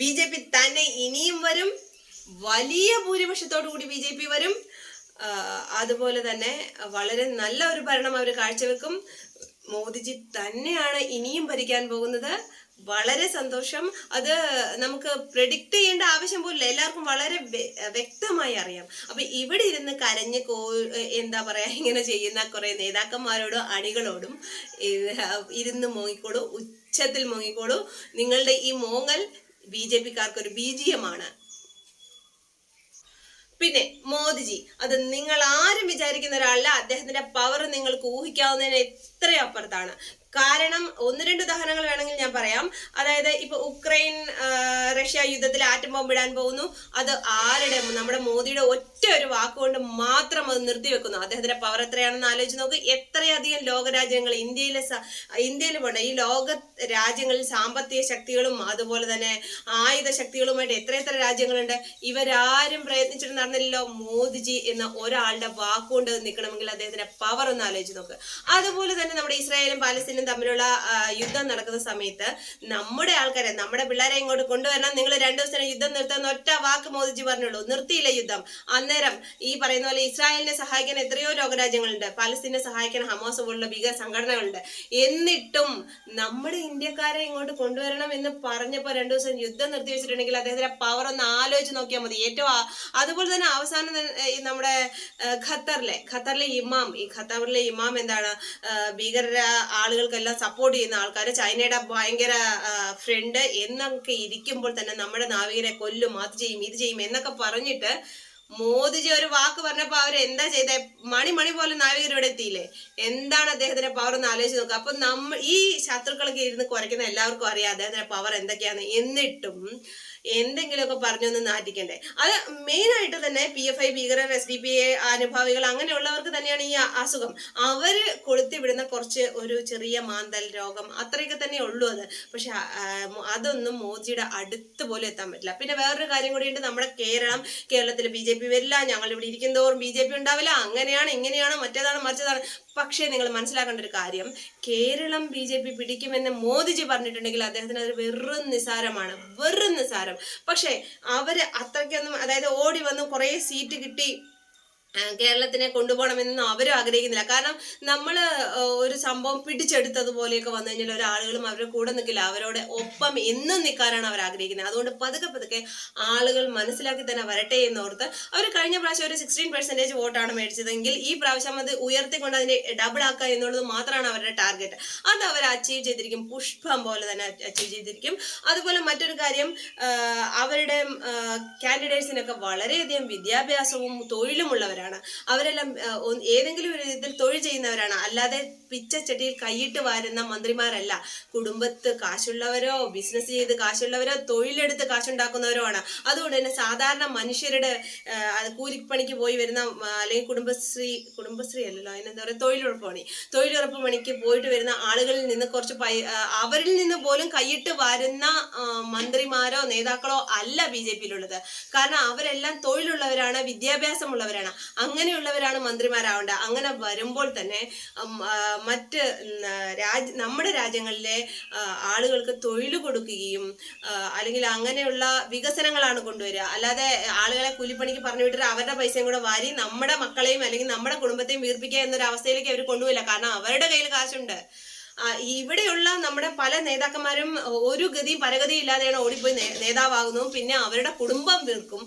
B J P തന്നെ ഇനിയും വരും. വലിയ ഭൂരിപക്ഷത്തോടു കൂടി ബി ജെ പി വരും. അതുപോലെ തന്നെ വളരെ നല്ല ഒരു ഭരണം അവർ കാഴ്ചവെക്കും. മോദിജി തന്നെയാണ് ഇനിയും ഭരിക്കാൻ പോകുന്നത്. വളരെ സന്തോഷം. അത് നമുക്ക് പ്രെഡിക്റ്റ് ചെയ്യേണ്ട ആവശ്യം പോലില്ല. എല്ലാവർക്കും വളരെ വ്യക്തമായി അറിയാം. അപ്പൊ ഇവിടെ ഇരുന്ന് കരഞ്ഞ് കോ എന്താ പറയാ ഇങ്ങനെ ചെയ്യുന്ന കുറെ നേതാക്കന്മാരോടും അണികളോടും ഇരുന്ന് മോങ്ങിക്കോളൂ. ഉച്ചത്തിൽ മോങ്ങിക്കോളൂ. നിങ്ങളുടെ ഈ മോങ്ങൽ ബി ജെ പിക്കാർക്ക് ഒരു ബീജിയമാണ് പിന്നെ മോദിജി അത് നിങ്ങൾ ആരും വിചാരിക്കുന്ന ഒരാളല്ല. അദ്ദേഹത്തിന്റെ പവർ നിങ്ങൾക്ക് ഊഹിക്കാവുന്നതിന് എത്ര അപ്പുറത്താണ്. കാരണം ഒന്ന് രണ്ട് ഉദാഹരണങ്ങൾ വേണമെങ്കിൽ ഞാൻ പറയാം. അതായത് ഇപ്പൊ ഉക്രൈൻ റഷ്യ യുദ്ധത്തിൽ ആറ്റം ബോംബ് ഇടാൻ പോകുന്നു. അത് ആരുടെ നമ്മുടെ മോദിയുടെ ഒറ്റ ഒരു വാക്കുകൊണ്ട് മാത്രം അത് നിർത്തിവെക്കുന്നു. അദ്ദേഹത്തിന്റെ പവർ എത്രയാണെന്ന് ആലോചിച്ച് നോക്ക്. എത്രയധികം ലോകരാജ്യങ്ങൾ ഇന്ത്യയിലെ ഇന്ത്യയിലും ഇന്ത്യയിൽ പോട്ടെ ഈ ലോക രാജ്യങ്ങളിൽ സാമ്പത്തിക ശക്തികളും അതുപോലെ തന്നെ ആയുധ ശക്തികളുമായിട്ട് എത്ര എത്ര രാജ്യങ്ങളുണ്ട്. ഇവരാരും പ്രയത്നിച്ചിട്ട് നടന്നില്ലല്ലോ മോദിജി എന്ന ഒരാളുടെ വാക്കുകൊണ്ട് നിൽക്കണമെങ്കിൽ അദ്ദേഹത്തിന്റെ പവർ ഒന്ന് ആലോചിച്ച് നോക്ക്. അതുപോലെ തന്നെ നമ്മുടെ ഇസ്രായേലും പാലസ്തീനും തമ്മിലുള്ള യുദ്ധം നടക്കുന്ന സമയത്ത് നമ്മുടെ ആൾക്കാരെ നമ്മുടെ പിള്ളേരെ ഇങ്ങോട്ട് കൊണ്ടുവരണം. നിങ്ങൾ രണ്ടു ദിവസത്തിന് യുദ്ധം നിർത്തുന്ന ഒറ്റ വാക്ക് മോദിജി പറഞ്ഞുള്ളൂ. നിർത്തിയില്ല യുദ്ധം. അന്നേരം ഈ പറയുന്ന പോലെ ഇസ്രായേലിനെ സഹായിക്കാൻ എത്രയോ ലോകരാജ്യങ്ങളുണ്ട്. പാലസ്തീനെ സഹായിക്കാൻ ഹമാസ് പോലുള്ള ഭീകര സംഘടനകളുണ്ട്. എന്നിട്ടും നമ്മുടെ ഇന്ത്യക്കാരെ ഇങ്ങോട്ട് കൊണ്ടുവരണം എന്ന് പറഞ്ഞപ്പോൾ രണ്ടു ദിവസം യുദ്ധം നിർത്തി വെച്ചിട്ടുണ്ടെങ്കിൽ അദ്ദേഹത്തിന്റെ പവർ ഒന്ന് ആലോചിച്ച് നോക്കിയാൽ മതി. ഏറ്റവും അതുപോലെ തന്നെ അവസാനം നമ്മുടെ ഖത്തറിലെ ഖത്തറിലെ ഇമാം. ഈ ഖത്തറിലെ ഇമാം എന്താണ്? ഭീകര ഭീകര ആളുകൾക്കെല്ലാം സപ്പോർട്ട് ചെയ്യുന്ന ആൾക്കാർ ചൈനയുടെ ഭയങ്കര ഫ്രണ്ട് എന്നൊക്കെ ഇരിക്കുമ്പോൾ തന്നെ നമ്മുടെ നാവികരെ കൊല്ലും അത് ചെയ്യും ഇത് ചെയ്യും എന്നൊക്കെ പറഞ്ഞിട്ട് മോദിജി ഒരു വാക്ക് പറഞ്ഞപ്പോ അവർ എന്താ ചെയ്ത? മണി മണി പോലെ നാവികരോടെ എത്തിയില്ലേ? എന്താണ് അദ്ദേഹത്തിന്റെ പവർ എന്ന് ആലോചിച്ച് നോക്കുക അപ്പൊ നമ്മ ഈ ശത്രുക്കളൊക്കെ ഇരുന്ന് കുറയ്ക്കുന്ന എല്ലാവർക്കും അറിയാം അദ്ദേഹത്തിന്റെ പവർ എന്തൊക്കെയാണ്. എന്നിട്ടും എന്തെങ്കിലുമൊക്കെ പറഞ്ഞൊന്ന് നാറ്റിക്കണ്ടേ. അത് മെയിനായിട്ട് തന്നെ പി എഫ് ഐ ഭീകരർ എസ് ഡി പി എ അനുഭാവികൾ അങ്ങനെയുള്ളവർക്ക് തന്നെയാണ് ഈ അസുഖം. അവർ കൊളുത്തിവിടുന്ന കുറച്ച് ഒരു ചെറിയ മാന്തൽ രോഗം അത്രയൊക്കെ തന്നെ ഉള്ളൂ അത്. പക്ഷെ അതൊന്നും മോദിയുടെ അടുത്ത് പോലും എത്താൻ പറ്റില്ല. പിന്നെ വേറൊരു കാര്യം കൂടിയുണ്ട്. നമ്മുടെ കേരളം കേരളത്തിൽ ബി ജെ പി വരില്ല. ഞങ്ങൾ ഇവിടെ ഇരിക്കുന്നതോറും ബി ജെ പി ഉണ്ടാവില്ല. അങ്ങനെയാണ് ഇങ്ങനെയാണ് മറ്റേതാണ് മറിച്ചതാണ്. പക്ഷേ നിങ്ങൾ മനസ്സിലാക്കേണ്ട ഒരു കാര്യം. കേരളം ബി ജെ പി പിടിക്കുമെന്ന് മോദിജി പറഞ്ഞിട്ടുണ്ടെങ്കിൽ അദ്ദേഹത്തിന് അത് വെറും നിസാരമാണ്. വെറും നിസാരം. പക്ഷേ അവർ അത്രയ്ക്കൊന്നും അതായത് ഓടി വന്ന് കുറേ സീറ്റ് കിട്ടി കേരളത്തിനെ കൊണ്ടുപോകണമെന്നൊന്നും അവരും ആഗ്രഹിക്കുന്നില്ല. കാരണം നമ്മൾ ഒരു സംഭവം പിടിച്ചെടുത്തതുപോലെയൊക്കെ വന്നു കഴിഞ്ഞാൽ ഒരാളുകളും അവരുടെ കൂടെ നിൽക്കില്ല. അവരോട് ഒപ്പം എന്നും നിൽക്കാനാണ് അവർ ആഗ്രഹിക്കുന്നത്. അതുകൊണ്ട് പതുക്കെ പതുക്കെ ആളുകൾ മനസ്സിലാക്കി തന്നെ വരട്ടെ എന്നോർത്ത് അവർ കഴിഞ്ഞ പ്രാവശ്യം ഒരു സിക്സ്റ്റീൻ പെർസെന്റേജ് വോട്ടാണ് മേടിച്ചതെങ്കിൽ ഈ പ്രാവശ്യം അത് ഉയർത്തിക്കൊണ്ട് അതിനെ ഡബിൾ ആക്കുക എന്നുള്ളത് മാത്രമാണ് അവരുടെ ടാർഗറ്റ് അത് അവർ അച്ചീവ് ചെയ്തിരിക്കും. പുഷ്പം പോലെ തന്നെ അച്ചീവ് ചെയ്തിരിക്കും. അതുപോലെ മറ്റൊരു കാര്യം അവരുടെ കാൻഡിഡേറ്റ്സിനൊക്കെ വളരെയധികം വിദ്യാഭ്യാസവും തൊഴിലുമുള്ളവരാണ് അവരെല്ലാം ഏതെങ്കിലും ഒരു ഇതിൽ തൊഴിൽ ചെയ്യുന്നവരാണ്. അല്ലാതെ പിച്ചച്ചട്ടിയിൽ കൈയിട്ട് വാരുന്ന മന്ത്രിമാരല്ല. കുടുംബത്ത് കാശുള്ളവരോ ബിസിനസ് ചെയ്ത് കാശുള്ളവരോ തൊഴിലെടുത്ത് കാശുണ്ടാക്കുന്നവരോ ആണ് അതുകൊണ്ട് തന്നെ സാധാരണ മനുഷ്യരുടെ കൂലിപ്പണിക്ക് പോയി വരുന്ന അല്ലെങ്കിൽ കുടുംബശ്രീ കുടുംബശ്രീ അല്ലല്ലോ അതിനെന്താ പറയുക തൊഴിലുറപ്പ് പണി. തൊഴിലുറപ്പ് പണിക്ക് പോയിട്ട് വരുന്ന ആളുകളിൽ നിന്ന് കുറച്ച് അവരിൽ നിന്ന് പോലും കൈയിട്ട് വരുന്ന മന്ത്രിമാരോ നേതാക്കളോ അല്ല ബി ജെ പിയിലുള്ളത്. കാരണം അവരെല്ലാം തൊഴിലുള്ളവരാണ് വിദ്യാഭ്യാസമുള്ളവരാണ്. അങ്ങനെയുള്ളവരാണ് മന്ത്രിമാരാവേണ്ടത്. അങ്ങനെ വരുമ്പോൾ തന്നെ മറ്റ് രാജ് നമ്മുടെ രാജ്യങ്ങളിലെ ആളുകൾക്ക് തൊഴിൽ കൊടുക്കുകയും അല്ലെങ്കിൽ അങ്ങനെയുള്ള വികസനങ്ങളാണ് കൊണ്ടുവരിക. അല്ലാതെ ആളുകളെ കൂലിപ്പണിക്ക് പറഞ്ഞു വിട്ടിട്ട് അവരുടെ പൈസയും കൂടെ വാരി നമ്മുടെ മക്കളെയും അല്ലെങ്കിൽ നമ്മുടെ കുടുംബത്തെയും വീർപ്പിക്കുക എന്നൊരു അവസ്ഥയിലേക്ക് അവർ കൊണ്ടുപോയില്ല. കാരണം അവരുടെ കയ്യിൽ കാശുണ്ട്. ഇവിടെയുള്ള നമ്മുടെ പല നേതാക്കന്മാരും ഒരു ഗതിയും പരഗതിയും ഇല്ലാതെയാണ് ഓടിപ്പോയി നേതാവാകുന്നു. പിന്നെ അവരുടെ കുടുംബം വീർക്കും.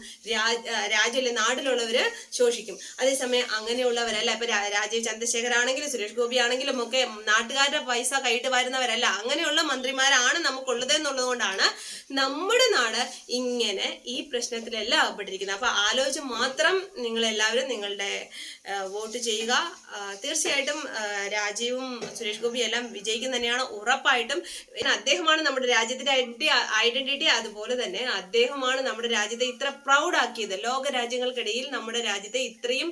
രാജ്യത്തിലെ നാട്ടിലുള്ളവര് ശോഷിക്കും. അതേസമയം അങ്ങനെയുള്ളവരല്ല. ഇപ്പൊ രാജീവ് ചന്ദ്രശേഖർ ആണെങ്കിലും സുരേഷ് ഗോപി ആണെങ്കിലും ഒക്കെ നാട്ടുകാരുടെ പൈസ കൈയിട്ട് വരുന്നവരല്ല. അങ്ങനെയുള്ള മന്ത്രിമാരാണ് നമുക്കുള്ളത് എന്നുള്ളത് കൊണ്ടാണ് നമ്മുടെ നാട് ഇങ്ങനെ ഈ പ്രശ്നത്തിലെല്ലാം അകപ്പെട്ടിരിക്കുന്നത് അപ്പൊ ആലോചിച്ച് മാത്രം നിങ്ങൾ എല്ലാവരും നിങ്ങളുടെ വോട്ട് ചെയ്യുക. തീർച്ചയായിട്ടും രാജീവും സുരേഷ് ഗോപിയും എല്ലാം വിജയിക്കും തന്നെയാണ് ഉറപ്പായിട്ടും അദ്ദേഹമാണ് നമ്മുടെ രാജ്യത്തിന്റെ ഐഡന്റിറ്റി അതുപോലെ തന്നെ അദ്ദേഹമാണ് നമ്മുടെ രാജ്യത്തെ ഇത്ര പ്രൗഡ് ആക്കിയത്. ലോക രാജ്യങ്ങൾക്കിടയിൽ നമ്മുടെ രാജ്യത്തെ ഇത്രയും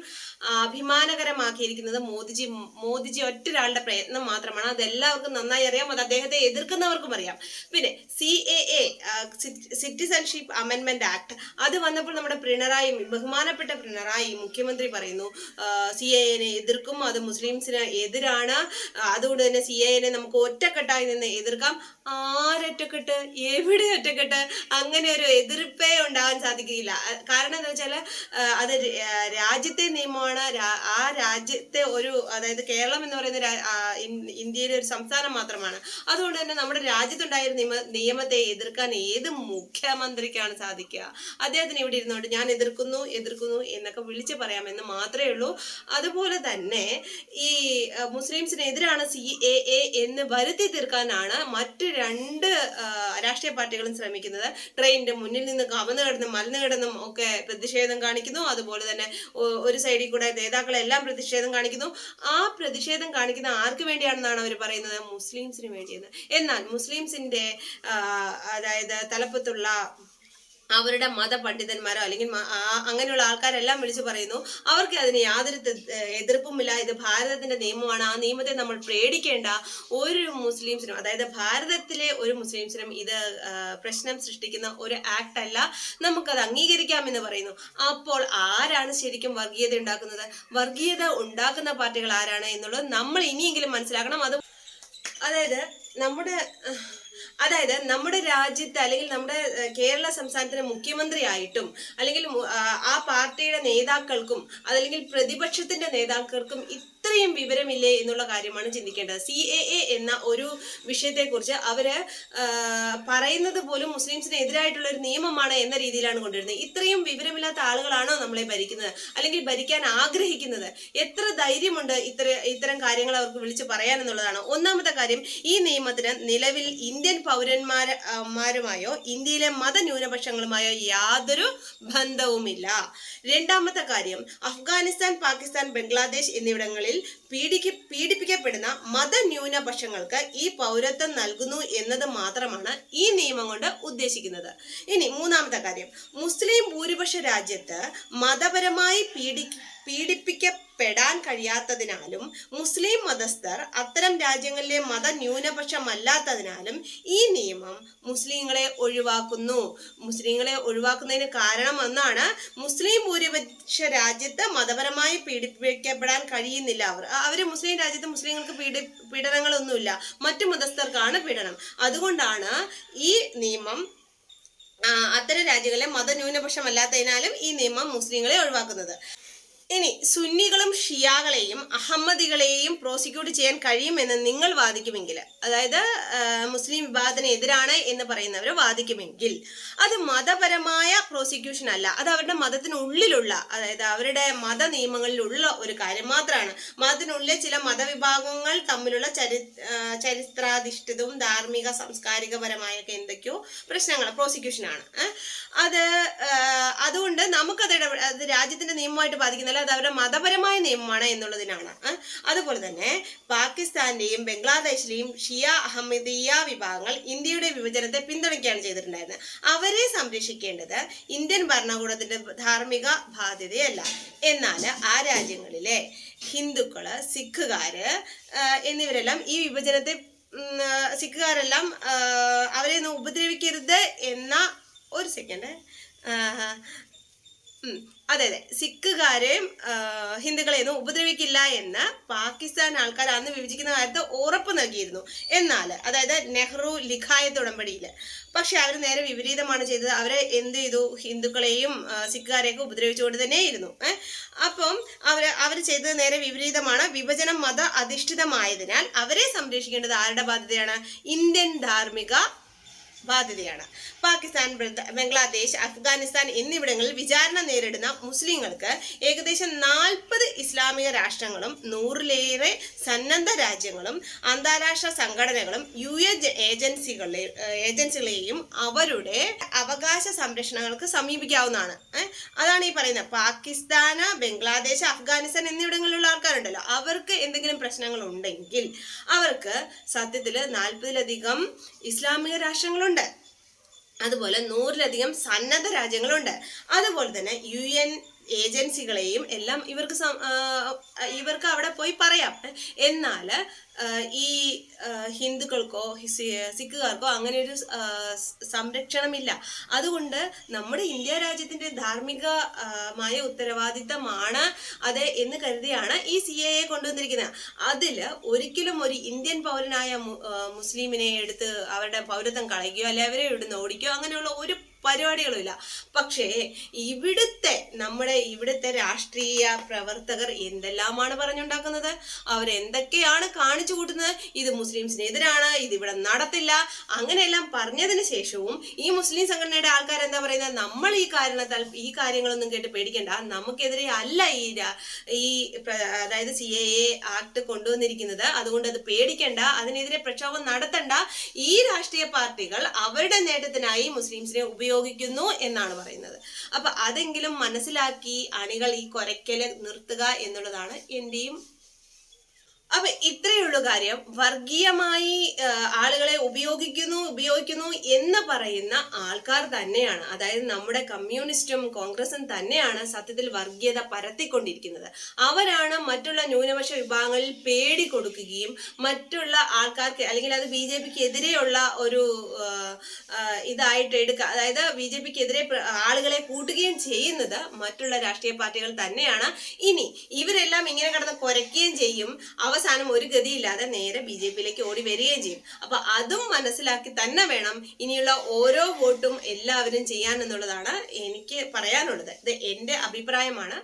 അഭിമാനകരമാക്കിയിരിക്കുന്നത് മോദിജി മോദിജി ഒറ്റൊരാളുടെ പ്രയത്നം മാത്രമാണ്. അത് എല്ലാവർക്കും നന്നായി അറിയാം. അത് അദ്ദേഹത്തെ എതിർക്കുന്നവർക്കും അറിയാം. പിന്നെ സി എ എ സിറ്റിസൺഷിപ്പ് അമെൻമെന്റ് ആക്ട് അത് വന്നപ്പോൾ നമ്മുടെ പിണറായി ബഹുമാനപ്പെട്ട പിണറായി മുഖ്യമന്ത്രി പറയുന്നു സി എ എതിർക്കും അത് മുസ്ലിംസിന് എതിരാണ്. അതുകൊണ്ട് തന്നെ സി എ എനെ നമുക്ക് ഒറ്റക്കെട്ടായി നിന്ന് എതിർക്കാം. ആരൊറ്റക്കെട്ട് എവിടെ ഒറ്റക്കെട്ട്? അങ്ങനെ ഒരു എതിർപ്പേ ഉണ്ടാകാൻ സാധിക്കുകയില്ല. കാരണം എന്താ വെച്ചാൽ അത് രാജ്യത്തെ നിയമമാണ്. ആ രാജ്യത്തെ ഒരു അതായത് കേരളം എന്ന് പറയുന്ന ഇന്ത്യയിലെ ഒരു സംസ്ഥാനം മാത്രമാണ്. അതുകൊണ്ട് തന്നെ നമ്മുടെ രാജ്യത്തുണ്ടായ നിയമ നിയമത്തെ എതിർക്കാൻ ഏത് മുഖ്യമന്ത്രിക്കാണ് സാധിക്കുക? അദ്ദേഹത്തിന് ഇവിടെ ഇരുന്നുകൊണ്ട് ഞാൻ എതിർക്കുന്നു എതിർക്കുന്നു എന്നൊക്കെ വിളിച്ചു പറയാമെന്ന് മാത്രമേ ഉള്ളൂ. അതുപോലെ തന്നെ ഈ മുസ്ലിംസിനെതിരാണ് സി എ എ എന്ന് വരുത്തി തീർക്കാനാണ് മറ്റ് രണ്ട് രാഷ്ട്രീയ പാർട്ടികളും ശ്രമിക്കുന്നത്. ട്രെയിനിന്റെ മുന്നിൽ നിന്ന് കവന്നു കിടന്നും മലന്നു കിടന്നും ഒക്കെ പ്രതിഷേധം കാണിക്കുന്നു. അതുപോലെ തന്നെ ഒരു സൈഡിൽ കൂടെ നേതാക്കളെല്ലാം പ്രതിഷേധം കാണിക്കുന്നു. ആ പ്രതിഷേധം കാണിക്കുന്ന ആർക്ക് വേണ്ടിയാണെന്നാണ് അവർ പറയുന്നത്? മുസ്ലിംസിന് വേണ്ടിയെന്ന്. എന്നാൽ മുസ്ലിംസിന്റെ അതായത് തലപ്പത്തുള്ള അവരുടെ മതപണ്ഡിതന്മാരോ അല്ലെങ്കിൽ അങ്ങനെയുള്ള ആൾക്കാരെല്ലാം വിളിച്ചു പറയുന്നു. അവർക്ക് അതിന് യാതൊരു എതിർപ്പുമില്ല. ഇത് ഭാരതത്തിന്റെ നിയമമാണ്. ആ നിയമത്തെ നമ്മൾ പേടിക്കേണ്ട ഒരു മുസ്ലിംസിനും അതായത് ഭാരതത്തിലെ ഒരു മുസ്ലിംസിനും ഇത് പ്രശ്നം സൃഷ്ടിക്കുന്ന ഒരു ആക്ട് അല്ല. നമുക്കത് അംഗീകരിക്കാമെന്ന് പറയുന്നു. അപ്പോൾ ആരാണ് ശരിക്കും വർഗീയത ഉണ്ടാക്കുന്നത്? വർഗീയത ഉണ്ടാക്കുന്ന പാർട്ടികൾ ആരാണ് എന്നുള്ളത് നമ്മൾ ഇനിയെങ്കിലും മനസ്സിലാക്കണം. അത് അതായത് നമ്മുടെ അതായത് നമ്മുടെ രാജ്യത്ത് അല്ലെങ്കിൽ നമ്മുടെ കേരള സംസ്ഥാനത്തിന് മുഖ്യമന്ത്രിയായിട്ടും അല്ലെങ്കിൽ ആ, പാർട്ടിയുടെ നേതാക്കൾക്കും അതല്ലെങ്കിൽ പ്രതിപക്ഷത്തിന്റെ നേതാക്കൾക്കും ഇത്രയും വിവരമില്ലേ എന്നുള്ള കാര്യമാണ് ചിന്തിക്കേണ്ടത്. സി എ എ എന്ന ഒരു വിഷയത്തെക്കുറിച്ച് അവർ പറയുന്നത് പോലും മുസ്ലിംസിന് എതിരായിട്ടുള്ള ഒരു നിയമമാണ് എന്ന രീതിയിലാണ് കൊണ്ടുവരുന്നത്. ഇത്രയും വിവരമില്ലാത്ത ആളുകളാണോ നമ്മളെ ഭരിക്കുന്നത്? അല്ലെങ്കിൽ ഭരിക്കാൻ ആഗ്രഹിക്കുന്നത്? എത്ര ധൈര്യമുണ്ട് ഇത്ര ഇത്തരം കാര്യങ്ങൾ അവർക്ക് വിളിച്ച് പറയാനെന്നുള്ളതാണ്. ഒന്നാമത്തെ കാര്യം ഈ നിയമത്തിന് നിലവിൽ ഇന്ത്യൻ പൗരന്മാരുമായോ ഇന്ത്യയിലെ മതന്യൂനപക്ഷങ്ങളുമായോ യാതൊരു ബന്ധവുമില്ല. രണ്ടാമത്തെ കാര്യം അഫ്ഗാനിസ്ഥാൻ പാകിസ്ഥാൻ ബംഗ്ലാദേശ് എന്നിവിടങ്ങളിൽ പീഡിക്ക് പീഡിപ്പിക്കപ്പെടുന്ന മതന്യൂനപക്ഷങ്ങൾക്ക് ഈ പൗരത്വം നൽകുന്നു എന്നത് മാത്രമാണ് ഈ നിയമം കൊണ്ട് ഉദ്ദേശിക്കുന്നത്. ഇനി മൂന്നാമത്തെ കാര്യം. മുസ്ലിം ഭൂരിപക്ഷ രാജ്യത്ത് മതപരമായി പീഡി പീഡിപ്പിക്കപ്പെടാൻ കഴിയാത്തതിനാലും മുസ്ലിം മതസ്ഥർ അത്തരം രാജ്യങ്ങളിലെ മത ന്യൂനപക്ഷമല്ലാത്തതിനാലും ഈ നിയമം മുസ്ലിങ്ങളെ ഒഴിവാക്കുന്നു. മുസ്ലിങ്ങളെ ഒഴിവാക്കുന്നതിന് കാരണം ഒന്നാണ് മുസ്ലിം ഭൂരിപക്ഷ രാജ്യത്ത് മതപരമായി പീഡിപ്പിക്കപ്പെടാൻ കഴിയുന്നില്ല. അവർ അവർ മുസ്ലിം രാജ്യത്ത് മുസ്ലിങ്ങൾക്ക് പീഡി പീഡനങ്ങളൊന്നുമില്ല. മറ്റു മതസ്ഥർക്കാണ് പീഡനം. അതുകൊണ്ടാണ് ഈ നിയമം അത്തരം രാജ്യങ്ങളിലെ മതന്യൂനപക്ഷമല്ലാത്തതിനാലും ഈ നിയമം മുസ്ലിങ്ങളെ ഒഴിവാക്കുന്നത്. ഇനി സുന്നികളും ഷിയാകളെയും അഹമ്മദികളെയും പ്രോസിക്യൂട്ട് ചെയ്യാൻ കഴിയുമെന്ന് നിങ്ങൾ വാദിക്കുമെങ്കിൽ അതായത് മുസ്ലിം വിഭാഗത്തിന് എതിരാണ് എന്ന് പറയുന്നവർ വാദിക്കുമെങ്കിൽ അത് മതപരമായ പ്രോസിക്യൂഷൻ അല്ല. അത് അവരുടെ മതത്തിനുള്ളിലുള്ള അതായത് അവരുടെ മത നിയമങ്ങളിലുള്ള ഒരു കാര്യം മാത്രമാണ്. മതത്തിനുള്ളിലെ ചില മതവിഭാഗങ്ങൾ തമ്മിലുള്ള ചരി ചരിത്രാധിഷ്ഠിതവും ധാർമ്മിക സാംസ്കാരികപരമായൊക്കെ എന്തൊക്കെയോ പ്രശ്നങ്ങൾ പ്രോസിക്യൂഷനാണ് അത് അതുകൊണ്ട് നമുക്കത് അത് രാജ്യത്തിന്റെ നിയമമായിട്ട് ബാധിക്കുന്നില്ല അത് അവരുടെ മതപരമായ നിയമമാണ് എന്നുള്ളതിനാണ്. അതുപോലെ തന്നെ പാകിസ്ഥാന്റെയും ബംഗ്ലാദേശിലെയും ഷിയ അഹമ്മദീയ വിഭാഗങ്ങൾ ഇന്ത്യയുടെ വിഭജനത്തെ പിന്തുണയ്ക്കുകയാണ് ചെയ്തിട്ടുണ്ടായിരുന്നത് അവരെ സംരക്ഷിക്കേണ്ടത് ഇന്ത്യൻ ഭരണകൂടത്തിന്റെ ധാർമ്മിക ബാധ്യതയല്ല. എന്നാൽ ആ രാജ്യങ്ങളിലെ ഹിന്ദുക്കൾ സിഖുകാര് എന്നിവരെല്ലാം ഈ വിഭജനത്തെ സിഖുകാരെല്ലാം അവരെ ഒന്നും ഉപദ്രവിക്കരുത് എന്ന ഒരു സെക്കൻഡ് അതെ അതെ. സിഖുകാരെയും ഹിന്ദുക്കളെയൊന്നും ഉപദ്രവിക്കില്ല എന്ന് പാകിസ്ഥാൻ ആൾക്കാർ അന്ന് വിഭജിക്കുന്ന കാലത്ത് ഉറപ്പ് നൽകിയിരുന്നു. എന്നാൽ അതായത് നെഹ്റു ലിഖായത്ത് ഉടമ്പടിയിൽ. പക്ഷെ അവർ നേരെ വിപരീതമാണ് ചെയ്തത്. അവരെ എന്ത് ചെയ്തു? ഹിന്ദുക്കളെയും സിഖുകാരെയൊക്കെ ഉപദ്രവിച്ചുകൊണ്ട് തന്നെയിരുന്നു അപ്പം അവർ അവർ ചെയ്തത് നേരെ വിപരീതമാണ്. വിഭജനം മത അധിഷ്ഠിതമായതിനാൽ അവരെ സംരക്ഷിക്കേണ്ടത് ആരുടെ ബാധ്യതയാണ്? ഇന്ത്യൻ ധാർമ്മിക ബാധ്യതയാണ്. പാകിസ്ഥാൻ ബംഗ്ലാദേശ് അഫ്ഗാനിസ്ഥാൻ എന്നിവിടങ്ങളിൽ വിചാരണ നേരിടുന്ന മുസ്ലിങ്ങൾക്ക് ഏകദേശം നാൽപ്പത് ഇസ്ലാമിക രാഷ്ട്രങ്ങളും നൂറിലേറെ സന്നദ്ധ രാജ്യങ്ങളും അന്താരാഷ്ട്ര സംഘടനകളും യു എൻ ഏജൻസികളെ ഏജൻസികളെയും അവരുടെ അവകാശ സംരക്ഷണങ്ങൾക്ക് സമീപിക്കാവുന്നതാണ്. അതാണ് ഈ പറയുന്നത്. പാകിസ്ഥാന് ബംഗ്ലാദേശ് അഫ്ഗാനിസ്ഥാൻ എന്നിവിടങ്ങളിലുള്ള ആൾക്കാരുണ്ടല്ലോ. അവർക്ക് എന്തെങ്കിലും പ്രശ്നങ്ങൾ ഉണ്ടെങ്കിൽ അവർക്ക് സത്യത്തിൽ നാൽപ്പതിലധികം ഇസ്ലാമിക രാഷ്ട്രങ്ങളുണ്ട് അതുപോലെ നൂറിലധികം സന്നദ്ധ രാജ്യങ്ങളുണ്ട്. അതുപോലെ തന്നെ യു എൻ ഏജൻസികളെയും എല്ലാം ഇവർക്ക് ഇവർക്ക് അവിടെ പോയി പറയാം. എന്നാൽ ഈ ഹിന്ദുക്കൾക്കോ സിഖുകാർക്കോ അങ്ങനെ ഒരു സംരക്ഷണമില്ല. അതുകൊണ്ട് നമ്മുടെ ഇന്ത്യ രാജ്യത്തിന്റെ ധാർമ്മികമായ ഉത്തരവാദിത്തമാണ് അത് എന്ന് കരുതിയാണ് ഈ സി എ എ കൊണ്ടുവന്നിരിക്കുന്നത്. അതിൽ ഒരിക്കലും ഒരു ഇന്ത്യൻ പൗരനായ മുസ്ലിമിനെ എടുത്ത് അവരുടെ പൗരത്വം കളയുകയോ അല്ലെ അവരെ ഇവിടുന്ന് ഓടിക്കുകയോ അങ്ങനെയുള്ള ഒരു പരിപാടികളുമില്ല. പക്ഷേ ഇവിടുത്തെ നമ്മുടെ ഇവിടുത്തെ രാഷ്ട്രീയ പ്രവർത്തകർ എന്തെല്ലാമാണ് പറഞ്ഞുണ്ടാക്കുന്നത്? അവരെന്തൊക്കെയാണ് കാണിച്ചു കൂട്ടുന്നത്? ഇത് മുസ്ലിംസിനെതിരാണ് ഇത് ഇവിടെ നടത്തില്ല. അങ്ങനെയെല്ലാം പറഞ്ഞതിന് ശേഷവും ഈ മുസ്ലിം സംഘടനയുടെ ആൾക്കാർ എന്താ പറയുന്നത്? നമ്മൾ ഈ കാരണത്താൽ ഈ കാര്യങ്ങളൊന്നും കേട്ട് പേടിക്കേണ്ട. നമുക്കെതിരെ അല്ല ഈ ഈ അതായത് സി എ എ ആക്ട് കൊണ്ടുവന്നിരിക്കുന്നത്. അതുകൊണ്ട് അത് പേടിക്കേണ്ട. അതിനെതിരെ പ്രക്ഷോഭം നടത്തണ്ട. ഈ രാഷ്ട്രീയ പാർട്ടികൾ അവരുടെ നേട്ടത്തിനായി മുസ്ലിംസിനെ ഉപയോഗിക്കുന്നു എന്നാണ് പറയുന്നത്. അപ്പൊ അതെങ്കിലും മനസ്സിലാക്കി അണികൾ ഈ കൊരക്കൽ നിർത്തുക എന്നുള്ളതാണ് എന്റെയും അപ്പൊ ഇത്രയുള്ള കാര്യം വർഗീയമായി ആളുകളെ ഉപയോഗിക്കുന്നു ഉപയോഗിക്കുന്നു എന്ന് പറയുന്ന ആൾക്കാർ തന്നെയാണ്. അതായത് നമ്മുടെ കമ്മ്യൂണിസ്റ്റും കോൺഗ്രസും തന്നെയാണ് സത്യത്തിൽ വർഗീയത പരത്തിക്കൊണ്ടിരിക്കുന്നത്. അവരാണ് മറ്റുള്ള ന്യൂനപക്ഷ വിഭാഗങ്ങളിൽ പേടി കൊടുക്കുകയും മറ്റുള്ള ആൾക്കാർക്ക് അല്ലെങ്കിൽ അത് ബി ജെ പിക്ക് എതിരെയുള്ള ഒരു ഇതായിട്ട് എടുക്കുക അതായത് ബി ജെ ആളുകളെ കൂട്ടുകയും ചെയ്യുന്നത് മറ്റുള്ള രാഷ്ട്രീയ പാർട്ടികൾ തന്നെയാണ്. ഇനി ഇവരെല്ലാം ഇങ്ങനെ കടന്ന് കുരയ്ക്കുകയും ചെയ്യും. അവസാനം ഒരു ഗതിയില്ലാതെ നേരെ ബി ജെ പിയിലേക്ക് ഓടി വരികയും ചെയ്യും. അപ്പൊ അതും മനസ്സിലാക്കി തന്നെ വേണം ഇനിയുള്ള ഓരോ വോട്ടും എല്ലാവരും ചെയ്യാൻ എന്നുള്ളതാണ് എനിക്ക് പറയാനുള്ളത്. ഇത് എന്റെ അഭിപ്രായമാണ്.